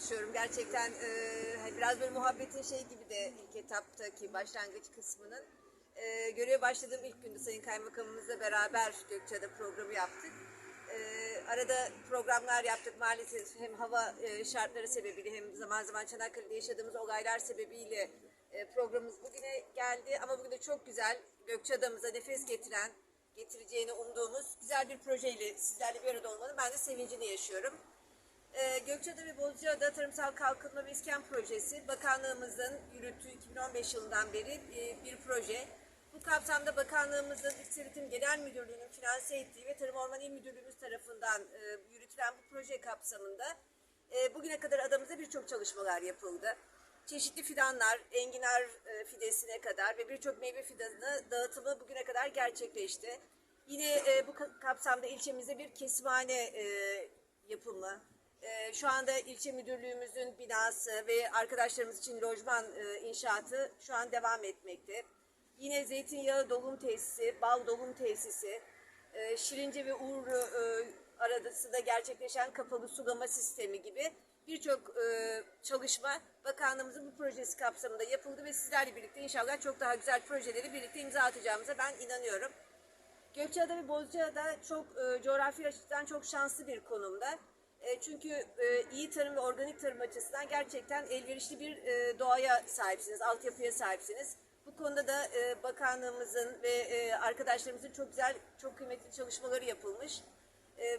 çalışıyorum. Gerçekten e, hani biraz böyle muhabbetin şey gibi de ilk etaptaki başlangıç kısmının. E, göreve başladığım ilk günde Sayın Kaymakamımızla beraber Gökçe'de programı yaptık. E, arada programlar yaptık maalesef hem hava e, şartları sebebiyle hem zaman zaman Çanakkale'de yaşadığımız olaylar sebebiyle e, programımız bugüne geldi. Ama bugün de çok güzel Gökçeada'mıza nefes getiren, getireceğini umduğumuz güzel bir projeyle sizlerle bir arada olmanın ben de sevincini yaşıyorum. Ee, Gökçeada ve Bozcaada Tarımsal Kalkınma ve İskan Projesi bakanlığımızın yürüttüğü 2015 yılından beri bir proje. Bu kapsamda bakanlığımızın İktisat Üretim Genel Müdürlüğü'nün finanse ettiği ve Tarım Orman İl Müdürlüğümüz tarafından e, yürütülen bu proje kapsamında e, bugüne kadar adamızda birçok çalışmalar yapıldı. Çeşitli fidanlar, enginar e, fidesine kadar ve birçok meyve fidanı dağıtımı bugüne kadar gerçekleşti. Yine bu ka- kapsamda ilçemizde bir kesimhane yapımı, e, şu anda ilçe müdürlüğümüzün binası ve arkadaşlarımız için lojman e, inşaatı şu an devam etmekte. Yine zeytinyağı dolum tesisi, bal dolum tesisi, e, Şirince ve Uğur e, arasında gerçekleşen kapalı sulama sistemi gibi birçok e, çalışma bakanlığımızın bu projesi kapsamında yapıldı ve sizlerle birlikte inşallah çok daha güzel projeleri birlikte imza atacağımıza ben inanıyorum. Gökçeada ve Bozcaada çok e, coğrafi açıdan çok şanslı bir konumda. E, çünkü e, iyi tarım ve organik tarım açısından gerçekten elverişli bir e, doğaya sahipsiniz, altyapıya sahipsiniz. Bu konuda da bakanlığımızın ve arkadaşlarımızın çok güzel, çok kıymetli çalışmaları yapılmış.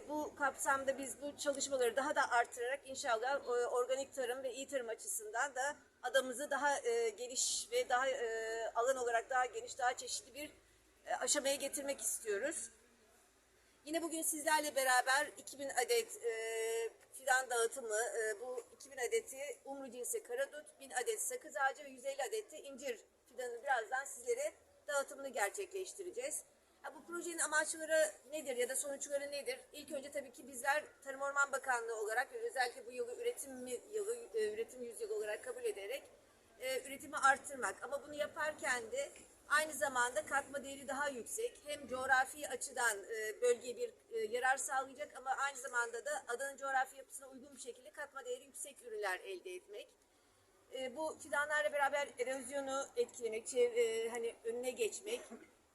Bu kapsamda biz bu çalışmaları daha da artırarak inşallah organik tarım ve iyi tarım açısından da adamımızı daha geniş ve daha alan olarak daha geniş, daha çeşitli bir aşamaya getirmek istiyoruz. Yine bugün sizlerle beraber 2000 adet e, fidan dağıtımı, e, bu 2000 adeti umru cinsi karadut, 1000 adet sakız ağacı ve 150 adet de incir fidanı birazdan sizlere dağıtımını gerçekleştireceğiz. Ha, bu projenin amaçları nedir ya da sonuçları nedir? İlk önce tabii ki bizler Tarım Orman Bakanlığı olarak özellikle bu yılı üretim yılı, e, üretim yüzyılı olarak kabul ederek e, üretimi arttırmak. Ama bunu yaparken de aynı zamanda katma değeri daha yüksek. Hem coğrafi açıdan e, bölgeye bir e, yarar sağlayacak ama aynı zamanda da adanın coğrafi yapısına uygun bir şekilde katma değeri yüksek ürünler elde etmek. E, bu fidanlarla beraber erozyonu etkilemek, hani önüne geçmek.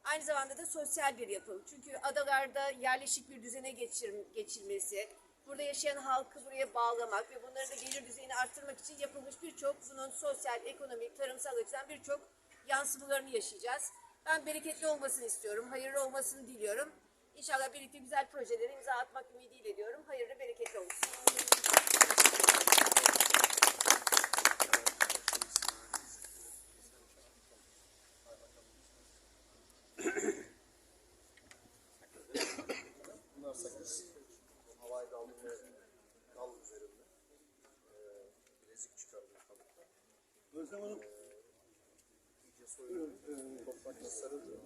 Aynı zamanda da sosyal bir yapım. Çünkü adalarda yerleşik bir düzene geçir, geçilmesi, burada yaşayan halkı buraya bağlamak ve bunların da gelir düzeyini arttırmak için yapılmış birçok bunun sosyal, ekonomik, tarımsal açıdan birçok yansımalarını yaşayacağız. Ben bereketli olmasını istiyorum, hayırlı olmasını diliyorum. İnşallah birlikte güzel projelere imza atmak ümidiyle diyorum. Hayırlı, bereketli olsun. Bunlar sakız. Havai dal ve dal üzerinde. Ee, bilezik çıkarılıyor kalıpta. Özlem Hanım, İyice soyuluyor. Toprakla sarılıyor.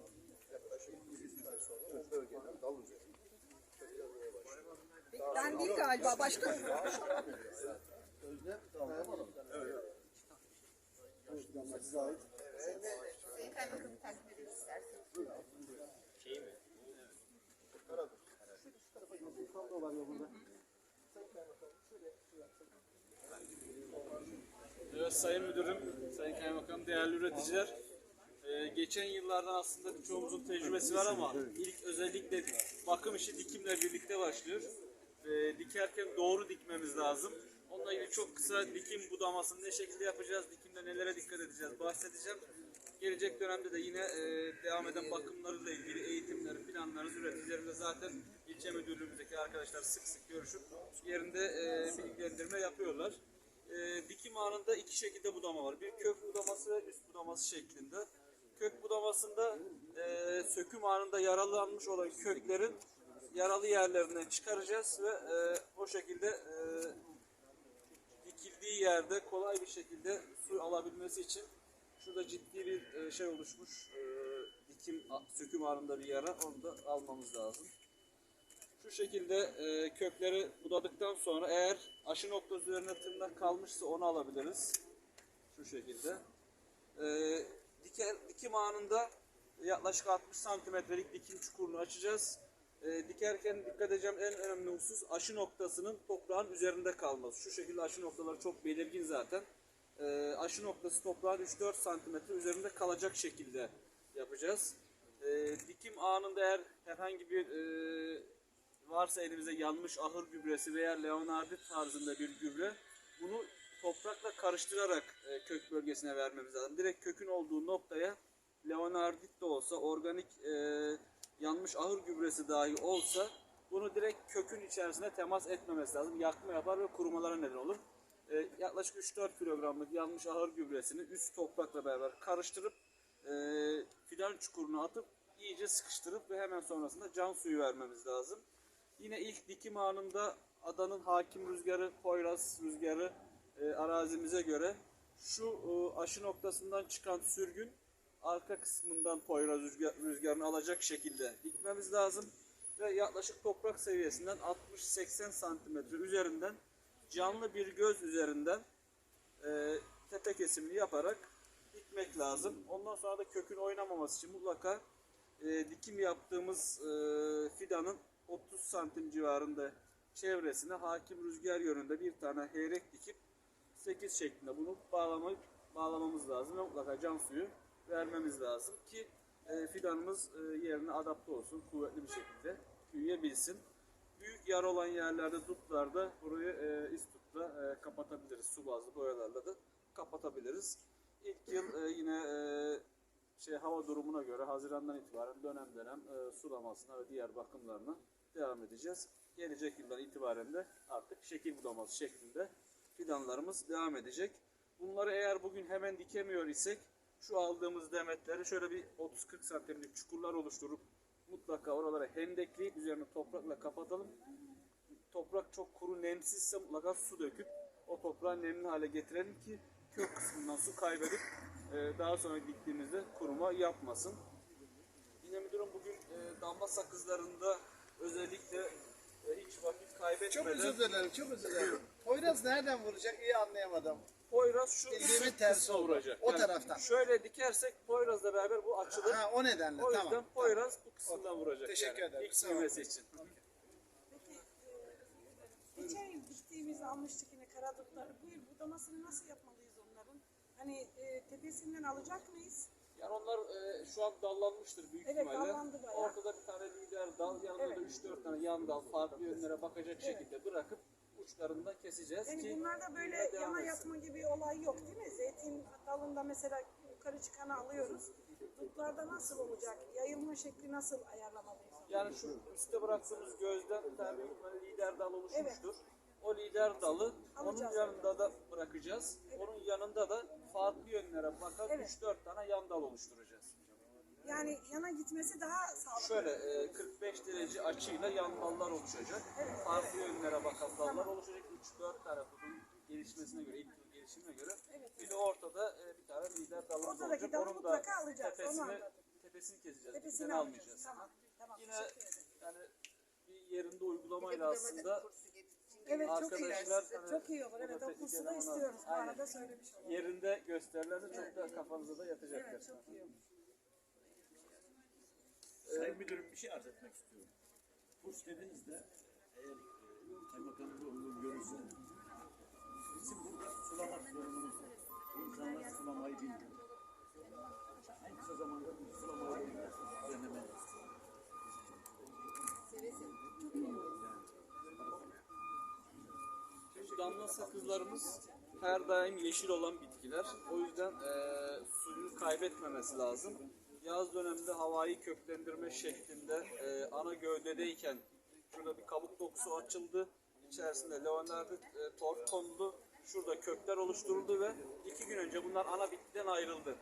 Yaklaşık 3 ay sonra o bölgeden dal üzerinde. köklenmeye başlıyor. Ben değil galiba başka. Özlem, tamam. Evet. Bu fidanlar size ait. Sayın Kaymakamı var yolunda. Evet Sayın Müdürüm, Sayın Kaymakam, değerli üreticiler. Ee, geçen yıllardan aslında birçoğumuzun tecrübesi var ama ilk özellikle bakım işi dikimle birlikte başlıyor. Ee, dikerken doğru dikmemiz lazım. Onunla ilgili çok kısa dikim budamasını ne şekilde yapacağız, dikimde nelere dikkat edeceğiz bahsedeceğim. Gelecek dönemde de yine e, devam eden bakımlarıyla ilgili eğitimleri, planlarınız üreticilerimle zaten ilçe müdürlüğümüzdeki arkadaşlar sık sık görüşüp yerinde e, bilgilendirme yapıyorlar. E, dikim anında iki şekilde budama var. Bir kök budaması ve üst budaması şeklinde. Kök budamasında e, söküm anında yaralanmış olan köklerin yaralı yerlerinden çıkaracağız ve e, o şekilde e, dikildiği yerde kolay bir şekilde su alabilmesi için şurada ciddi bir e, şey oluşmuş. E, dikim söküm anında bir yara onu da almamız lazım. Şu şekilde e, kökleri budadıktan sonra eğer aşı noktası üzerine tırnak kalmışsa onu alabiliriz. Şu şekilde. E, diker, dikim anında yaklaşık 60 santimetrelik dikim çukurunu açacağız. E, dikerken dikkat edeceğim en önemli husus aşı noktasının toprağın üzerinde kalması. Şu şekilde aşı noktaları çok belirgin zaten. E, aşı noktası toprağın 3-4 santimetre üzerinde kalacak şekilde yapacağız. E, dikim anında eğer herhangi bir e, varsa elimizde yanmış ahır gübresi veya leonardit tarzında bir gübre bunu toprakla karıştırarak e, kök bölgesine vermemiz lazım. Direkt kökün olduğu noktaya leonardit de olsa organik e, yanmış ahır gübresi dahi olsa bunu direkt kökün içerisine temas etmemesi lazım. Yakma yapar ve kurumalara neden olur. E, yaklaşık 3-4 kilogramlık yanmış ahır gübresini üst toprakla beraber karıştırıp e, fidan çukuruna atıp iyice sıkıştırıp ve hemen sonrasında can suyu vermemiz lazım. Yine ilk dikim anında adanın hakim rüzgarı, Poyraz rüzgarı arazimize göre şu e, aşı noktasından çıkan sürgün arka kısmından Poyraz rüzgar, rüzgarını alacak şekilde dikmemiz lazım. Ve yaklaşık toprak seviyesinden 60-80 santimetre üzerinden canlı bir göz üzerinden e, tepe kesimini yaparak dikmek lazım. Ondan sonra da kökün oynamaması için mutlaka e, dikim yaptığımız e, fidanın 30 santim civarında çevresine hakim rüzgar yönünde bir tane heyrek dikip 8 şeklinde bunu bağlamayı bağlamamız lazım ve mutlaka can suyu vermemiz lazım ki e, fidanımız e, yerine adapte olsun, kuvvetli bir şekilde büyüyebilsin. Büyük yar olan yerlerde, dutlarda burayı e, istutla e, kapatabiliriz. Su bazlı boyalarla da kapatabiliriz. İlk yıl e, yine e, şey hava durumuna göre Haziran'dan itibaren dönem dönem e, sulamasına ve diğer bakımlarına devam edeceğiz. Gelecek yıldan itibaren de artık şekil budaması şeklinde fidanlarımız devam edecek. Bunları eğer bugün hemen dikemiyor isek şu aldığımız demetleri şöyle bir 30-40 santimlik çukurlar oluşturup mutlaka oralara hendekleyip üzerine toprakla kapatalım. Toprak çok kuru nemsizse mutlaka su döküp o toprağı nemli hale getirelim ki kök kısmından su kaybedip e, daha sonra diktiğimizde kuruma yapmasın. Yine müdürüm bugün e, damla sakızlarında özellikle e, hiç vakit Çok kaybetmeden özür dilerim, çok özür dilerim. Poyraz nereden vuracak iyi anlayamadım. Poyraz şu Bildiğimin sırt tersi oldu. vuracak. O taraftan. Şöyle dikersek Poyraz'la beraber bu açılır. Ha o nedenle o yüzden tamam. Poyraz bu kısımdan vuracak. Teşekkür yani. ederim, İlk sağ büyümesi için. Peki e, geçen yıl diktiğimiz almıştık yine karadutları. Bu yıl budamasını nasıl yapmalıyız onların? Hani e, tepesinden alacak mıyız? Yani onlar e, şu an dallanmıştır büyük Evet, ihtimalle. dallandı bayağı. Ortada bir tane lider dal, yanında Evet. da 3-4 tane yan dal farklı yönlere bakacak şekilde bırakıp uçlarından keseceğiz Yani ki bunlarda böyle yana yatma gibi olay yok değil mi? Zeytin dalında mesela yukarı çıkanı alıyoruz. Dutlarda nasıl olacak? Yayılma şekli nasıl ayarlamalıyız? Yani şu üstte bıraktığımız gözden bir tane lider dal oluşmuştur. O lider dalı onun Alacağız. yanında da bırakacağız. Onun yanında da farklı yönlere bakan Evet. 3-4 tane yan dal oluşturacağız. Yani yana gitmesi daha sağlıklı. Şöyle e, 45 derece açıyla yan dallar oluşacak. Evet, Farklı yönlere bakan dallar oluşacak. 3-4 tane budun gelişmesine göre, ilk yıl gelişimine göre. Evet. Bir de ortada e, bir tane lider dalımız Ortadaki olacak. dalı Onun da mutlaka alacağız, tepesini, tepesini keseceğiz. Tepesini almayacağız. Tamam. Tamam. Yine yani bir yerinde uygulamayla aslında Evet çok iyi. Arkadaşlar, hani Çok iyi olur. Evet o kursu da istiyoruz. Bu arada söylemiş olalım. yerinde gösterirlerse çok da kafanıza da yatacaktır. Evet çok iyi olur. Sayın Müdürüm bir şey arz etmek istiyorum. Kurs dediniz de eğer e, kaymakamın da uygun görürse bizim burada sulamak var. İnsanlar sulamayı bilmiyor. En kısa zamanda bu sulamayı düzenlemeliyiz. Şimdi damla sakızlarımız her daim yeşil olan bitkiler. O yüzden eee suyunu kaybetmemesi lazım. Yaz döneminde havayı köklendirme şeklinde eee, ana gövdedeyken şurada bir kabuk dokusu açıldı. İçerisinde leonardit e, torf kondu. Şurada kökler oluşturuldu ve iki gün önce bunlar ana bitkiden ayrıldı.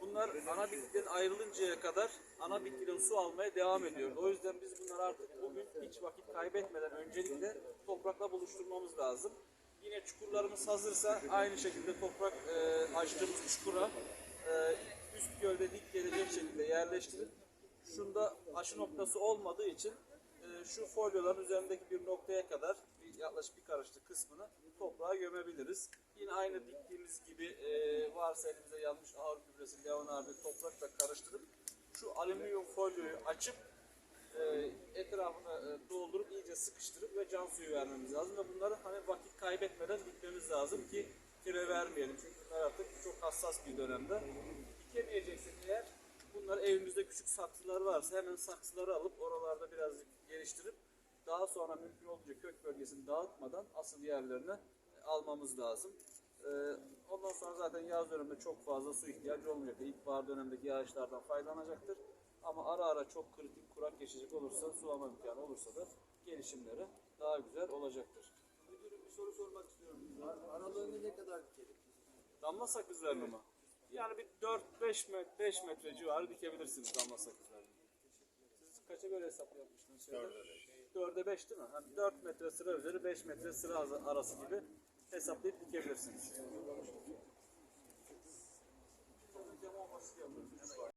Bunlar ana bitkiden ayrılıncaya kadar ana bitkiden su almaya devam ediyor. O yüzden biz bunları artık bugün hiç vakit kaybetmeden öncelikle toprakla buluşturmamız lazım. Yine çukurlarımız hazırsa aynı şekilde toprak e, açtığımız çukura e, üst gövde dik gelecek şekilde yerleştirip şunda aşı noktası olmadığı için e, şu folyoların üzerindeki bir noktaya kadar bir, yaklaşık bir karışlık kısmını toprağa gömebiliriz. Yine aynı diktiğimiz gibi e, varsa elimizde yanmış ağır gübresi, leonardo toprakla karıştırıp şu alüminyum folyoyu açıp e, etrafını e, doldurup iyice sıkıştırıp ve can suyu vermemiz lazım ve bunları hani vakit kaybetmeden dikmemiz lazım ki kire vermeyelim çünkü bunlar artık çok hassas bir dönemde. Dikemeyeceksek eğer bunlar evimizde küçük saksılar varsa hemen saksıları alıp oralarda birazcık geliştirip daha sonra mümkün olduğunca kök bölgesini dağıtmadan asıl yerlerine almamız lazım. Ee, ondan sonra zaten yaz döneminde çok fazla su ihtiyacı olmayacak. İlkbahar dönemindeki yağışlardan faydalanacaktır. Ama ara ara çok kritik kurak geçecek olursa, sulama imkanı olursa da gelişimleri daha güzel olacaktır. Müdürüm bir soru sormak istiyorum. Ar- Aralığını ne kadar dikelim? Damla sakızlarını mı? Yani bir 4-5 metre, 5 metre civarı dikebilirsiniz damla sakızlarını. Siz kaça göre hesap yapmıştınız? 4'e 5 değil mi? Hani 4 metre sıra üzeri 5 metre sıra arası gibi hesaplayıp dikebilirsiniz.